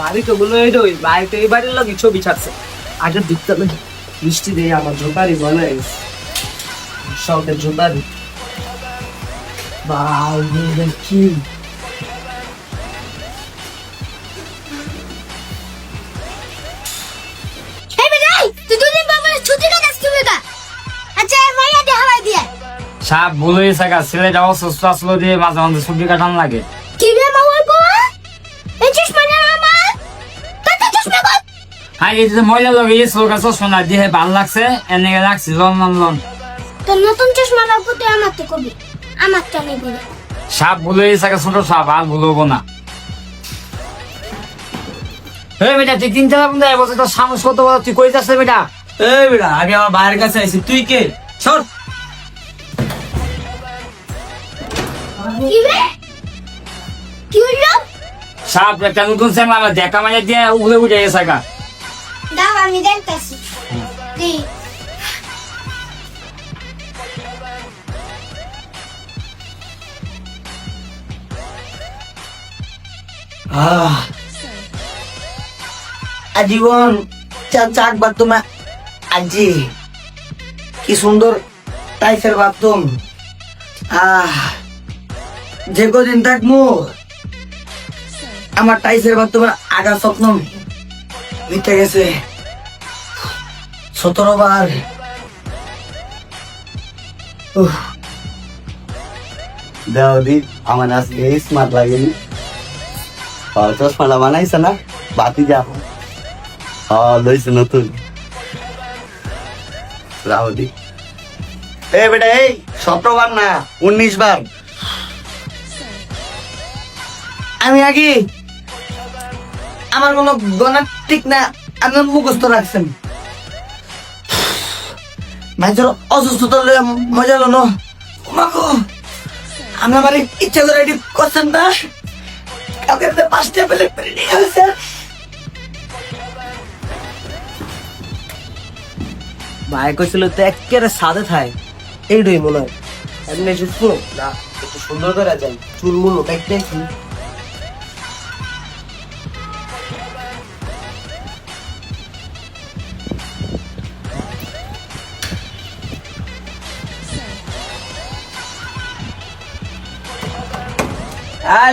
বাড়ি তো বলো এই ওই বাড়িতে এই বাড়ির লোক ছবি ছাড়ছে। আগে দিকতে হবে। বৃষ্টি দিয়ে আমার বলে শখের বাউ কি। আচ্ছা সাপ ভুল হয়েছে ছেলেটা অসুস্থ আসলো দিয়ে মাঝে মাঝে ছুটি কাটান লাগে। এই যে ময়লা লগে এই চোখা চশমা দিয়ে ভালো লাগছে এনে রাখছি লন লন লন। তোর নতুন চশমা লাগবে তুই আমার তো কবি আমার তো নেই বলে। সাপ ভুল হয়েছে ছোট সাপ আর ভুল না। এই বেটা তুই তিনটা বন্ধু এবছর তোর সাহস কত বড়? তুই কই যাচ্ছে বেটা? এই বেটা আগে আমার ভাইয়ের কাছে আইছি। তুই কে? সর। কি রে? কি হইল? সাপ একটা নতুন স্যাম আমার দেখা মানে দিয়ে উগলে উঠে গেছে গা দাও আমি দেখতাছি। আজীবন চাক বাথরুম আজি কি সুন্দর টাইসের বাথরুম। আহ। যে কদিন থাকব আমার টাইসের বাথরুমের আগা স্বপ্ন মিটে গেছে। সতেরো বার। উহ, দেওদি আমার আজকে স্মার্ট লাগেনি। আর চশমাটা বানাইছে না? বাতি যাব হ্যাঁ লইছে নতুন। রাউদি এ বেটা এই সতেরো বার না উনিশ বার। আমি আগে আমার কোনো গণা ঠিক না আপনি মুখস্থ রাখছেন। মাঝের অসুস্থতা লইয়া মজা লনো মাগো আমি আমার ইচ্ছা করে এটি করছেন না। রাতে পাঁচটা পেলে গেছে ভাই কইছিল তো একেবারে সাদে থাই। এইটাই মনে হয়। এমনি শুধু না, একটু সুন্দর করে যাই। চুল মুল কাটতে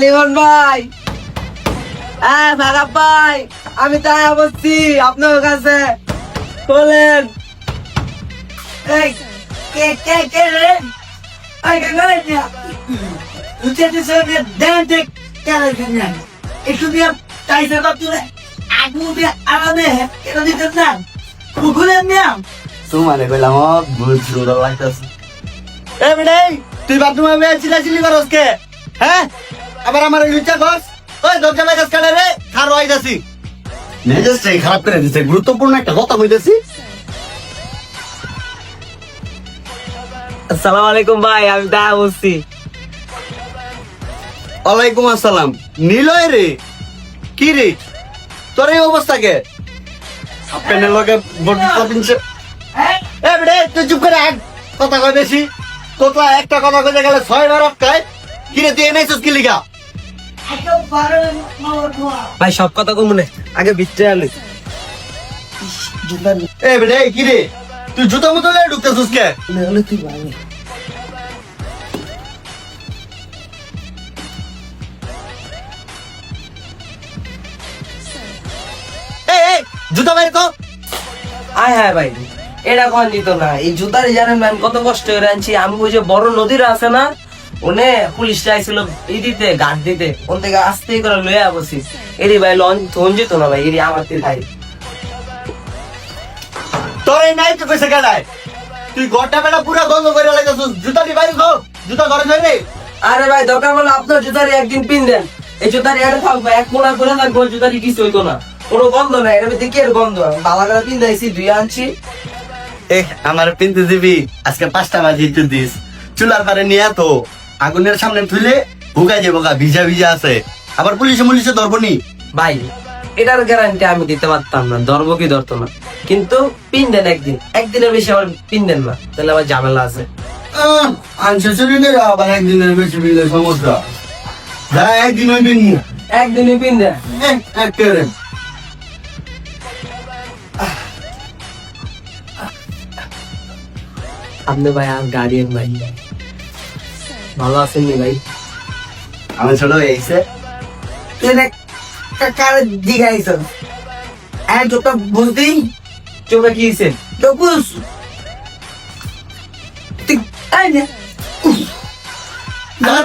লিমন ভাই। হ্যাঁ ভাই আমি তাই বসছি আপনার কাছে। বলেন। কে কে কে রে? দিয়া তুই যে সে দেন দেখ কে রে না? একটু দিয়া বাপ তুলে আগু দিয়া আরামে কেন দিতে না? কুকুরে মিয়া তোমারে কইলাম ও বহুত সুন্দর লাগতেছে। এ বেডে তুই বাথরুমে বে চিলা চিলি করস কে? হ্যাঁ? আবার আমার লুচা ওই দরজা রে? খারো আইতাছি মেজাজটাই খারাপ করে দিচ্ছে গুরুত্বপূর্ণ একটা কথা কইতেছি। আসসালামু আলাইকুম ভাই আমি তাই বসছি ওয়ালাইকুম আসসালাম। নিলয় রে? কি রে? তোর এই অবস্থা কে? আপেনের লগে বডি এ বেডে তুই চুপ করে আগ কথা কই বেশি তোতলা একটা কথা কইতে গেলে ছয় বার অক্কায় কি রে তুই এনেছিস কি লিগা? ভাই সব কথা কম মনে আগে আলে এ বেটা কি রে? তুই জুতো মতো লে ঢুকতেছিস কে? নাহলে তুই ভাই। এই এই জুতা বাইরে তো আয় হ্যাঁ ভাই। এটা কোন দিত না এই জুতারি জানেন ম্যাম কত কষ্ট করে আনছি। আমি ওই যে বড় নদীর আছে না? ওনে পুলিশটা আইছিল এই দিতে গার্ড দিতে। ওন থেকে আস্তে করে লয়ে বসি। এরি ভাই যেত না ভাই এরি আমার তে ভাই। তোর এই নাই তো কইছে তুই বেলা পুরা করে জুতা দি বাইরে জুতা ঘরে ধরে নে আরে ভাই দরকার হলে আপনার জুতারি একদিন পিন দেন। এই জুতারি থাকবে এক মোড়া করে থাকব ওই জুতারি কিছু হইতো না। কোনো গন্ধ নাই এটা দেখি এর গন্ধ? বাবা করে পিন দিয়েছি দুই আনছি। এ আমার পিনতে দিবি। আজকে পাঁচটা বাজে একটু দিস। চুলার পারে নিয়ে তো। আগুনের সামনে তুলে ভুগাই যাব গা ভিজা ভিজা আছে। আবার পুলিশে মুলিশে ধরবো নি? ভাই এটার গ্যারান্টি আমি দিতে পারতাম না ধরবো কি ধরতো না। কিন্তু পিন দেন একদিন একদিনের বেশি আবার পিন দেন না তাহলে আবার ঝামেলা আছে। আনছে আবার একদিনের বেশি বিলে সমস্যা। যা একদিন ওই দিন একদিনই পিন দেয় এক এক আপনি ভাই আর গার্ডিয়ান ভাই ভালো আছেন নি ভাই আমি ছোট তুই না কার দিকে আইছ হ্যাঁ তোটা বুঝতি চোখে কি হয়েছে তো বুঝ তুই আই না আমার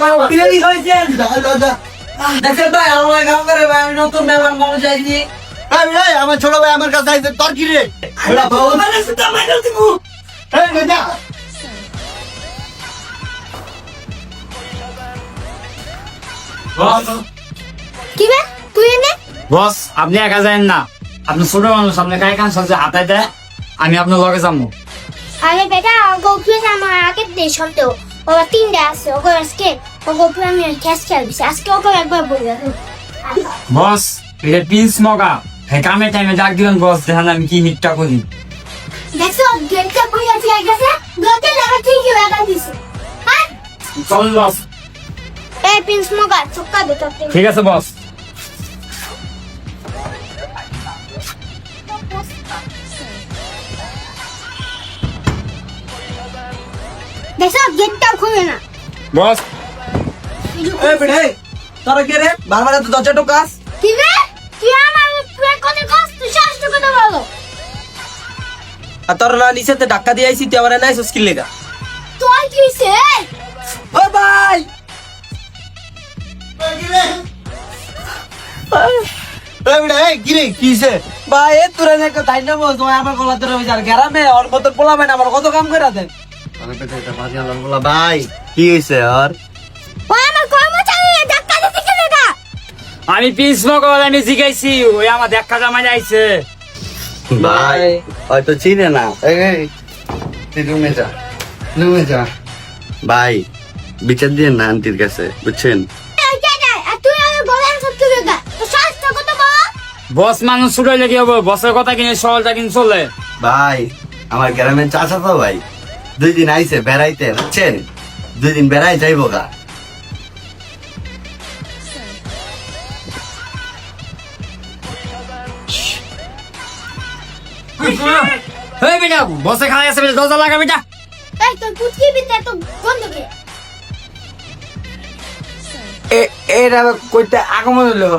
আমার আমার ছোট ভাই আমার কাছে তোর কি রে কি বে? তুই এনে? বস আপনি একা যাবেন না। আপনি ছোট মানুষ আপনি কাই কান সাথে হাতাই দেয়? আমি আপনার লগে যাব আরে বেটা আমার আগে দেশ সপ্তাহ ওরা তিনটে আছে ওগো আজকে তুই আমি ক্যাশ খেলবি আজকে ওগো একবার বলি বস এটা পিস মগা। হ্যাঁ কামে টাইমে ডাক দিবেন বস দেখেন আমি কি হিটটা করি। দেখছ গেটটা আছে এক গেছে গেটে লাগা ঠিকই লাগা দিছে। চল বস। এই দে ঠিক আছে বস দেখছ গেটটাও খুলে না। বস এই বেড়ে তোরা কে রে? বারবার তো দরজা টোকাস কি রে? তুই আমার কত তুই শাস্ত কথা বলো। আর তোর না নিচেতে ধাক্কা দিয়ে আইছি তুই আমার নাই স্কিল লেগা। তুই কি ভাই এ তোরা আমার গলা ওর মতন আমার কত কাম করে দেন। ভাই কি হয়েছে আর? আমি পিস জিগাইছি ওই আমার দেখা জামাই আইছে। ভাই হয়তো চিনে না। এই, এই, তুই রুমে যা রুমে যা। ভাই বিচার দিয়ে না আন্টির কাছে বুঝছেন? বস মানুষ ছুটে কি হব? বসের কথা কিনে সহলটা কিনে চলে। ভাই আমার গ্রামের চাচা তো ভাই। দুই দিন আইছে বেড়াইতে বুঝছেন? দুই দিন বেড়াই যাইবো গা। এই বেটা বসে খাওয়া গেছে বেটা দরজা লাগা বেটা। এই তোর পুচকি বিতে তো বন্ধ কে? এটা কইতে আগমন হলো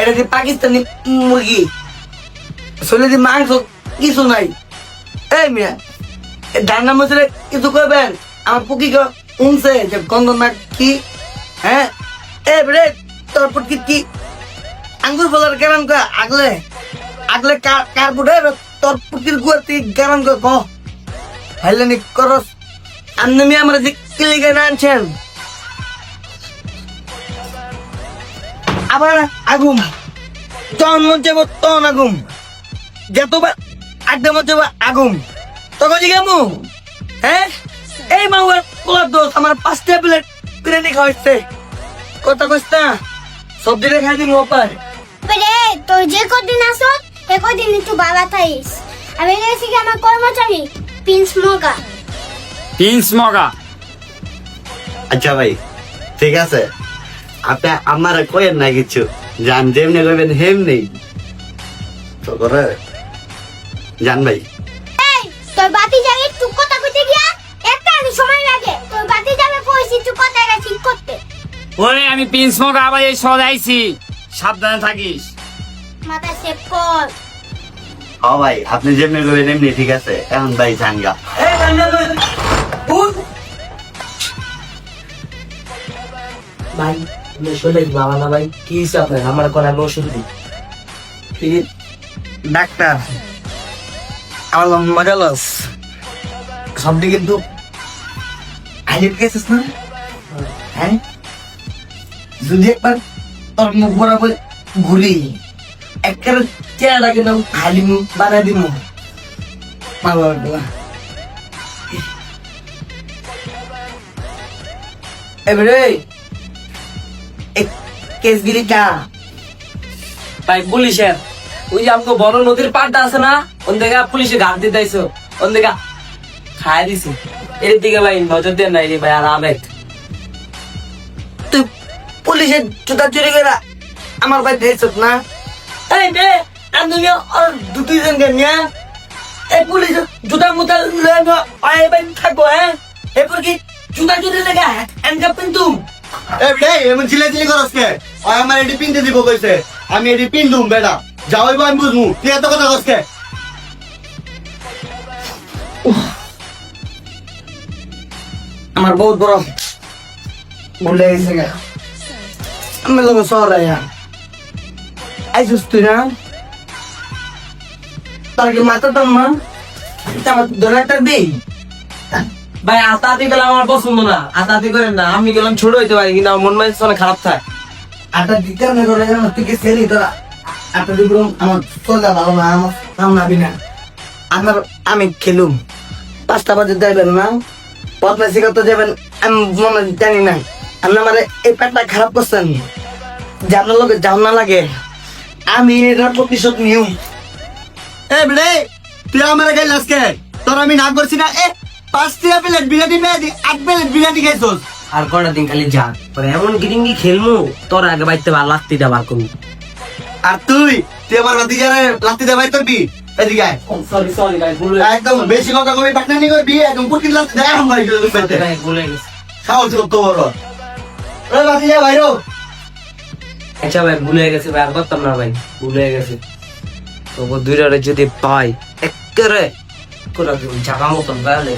এটা যে পাকিস্তানি মুরগি? আসলে যে মাংস? কিছু নাই। এই মিয়া ডান্না মশলা কিছু করবেন আমার পুকি উনছে যে গন্ধ না কি? হ্যাঁ? এ রে, তোর পুটকি কি? আঙ্গুর ফলার কেমন কয়, আগলে আগলে কার বুড়ে তোর পুকির গুয়ার তুই কেমন কয় কহ হাইলেনি করস। আপনি মিয়া আমরা যে কিলিকে আনছেন আবার আগুম তখন মধ্যে তখন আগুম যতবার আড্ডা মধ্যে আগুম তখন জিগামু হ্যাঁ? এই মাউয়ার পোলার দোষ আমার পাঁচটা প্লেট বিরিয়ানি খাওয়াইছে কথা কইস না সবজি রে খাই দিন ওপার রে তোর যে কদিন আসো এ কদিন একটু বাবা থাইস। আমি গেছি কি আমার কর্মচারী পিন্স মগা। পিস মগা। আচ্ছা ভাই ঠিক আছে। আপনি আমার কয়েন না কিছু। জান যেমনি কইবেন হেমনি। তো করে। জান ভাই। এই তোর বাতি যাবে কথা কইতে গিয়া একটা আমি সময় লাগে। তোর বাতি যাবে কইছি তুই কথাটা ঠিক করতে। ওরে আমি আবার এই শহরে সাবধানে থাকিস। মাথা সেভ কর। হ ভাই আপনি যেমনি কইবেন এমনি ঠিক আছে। এখন ভাই জানগা এই লই উঠ। ভাই কি কোন ডাক্তার। কিন্তু হ্যাঁ? যদি একবার তোর মুখ বরাবর ঘুরি, একবার চেহারা কিন্তু খালি বানাই দিব। বাবা এবারে কেসগিরি কা। ভাই পুলিশের ওই যে আমাকে বড় নদীর পাড়টা আছে না ওন থেকে পুলিশে ঘাট দিতে আইসো ওন থেকে খাই দিছি। এর দিকে ভাই নজর দেন নাই রে ভাই আর আবেগ তুই পুলিশের জুতা চুরি করে আমার ভাই দেখছ না? এই নে আমি আর দু দুইজন কে নিয়ে এই পুলিশ জুতা মুতা আই ভাই থাকব হ্যাঁ? এরপর কি জুতা জুতা লেগা হ্যান্ডকাপ পিন্তুম এ বেটা এমন চিল্লা চিল্লি করস কে? ওই আমার দিব কইছে। আমি বেটা। আমি বুঝমু। তুই এত কথা কস কে? আমার বহুত বড় ভুলে গেছে আমি লোক শহর আয়া আইসুস তুই না? তার কি মাথা তো মা আমার ধরে একটা ভাই আতাতি গেলে আমার পছন্দ না। আতাতি করেন না আমি গেলাম ছোট হইতে পারি কিন্তু আমার মন মাঝে অনেক খারাপ থাকে। আটা দিতে না করে জানো তুই কি সেরি তোরা আটা দিব আমার সোজা ভালো না আমার সামনে আবি না আমার আমি খেলুম। পাঁচটা বাজে যাইবেন না। পদ্মা শিখা তো যাবেন আমি মনে জানি না। আপনি আমার এই পেটটা খারাপ করছেন। যে আপনার লোকের যাও না লাগে। আমি এটার প্রতিশোধ নিউ এ বেটা তুই আমার গাইল আজকে তোর আমি না করছি না এ পাঁচ প্লেট বিরিয়ানি মেয়ে দি আট প্লেট বিরিয়ানি খাইছস। আর কটা দিন খালি যা পরে এমন গিরিঙ্গি খেলমু তোর আগে বাইতে বার লাত্তিটা বার করবি আর তুই তুই আমার যারে লাত্তি দে ভাই করবি? এদিকে আয়। সরি সরি ভুলে একদম বেশি কথা কবি পাটনানি করবি একদম পুটির লাত্তি দেয় আমার গেলে ভাই ভুলে গেছে। কত বড়। ওই বাতি যা ভাইরো আচ্ছা ভাই ভুলে গেছে ভাই আর করতাম না ভাই ভুলে গেছে। তবু দুইটারে যদি পাই একেবারে করে জাগা মতন বেড়ালে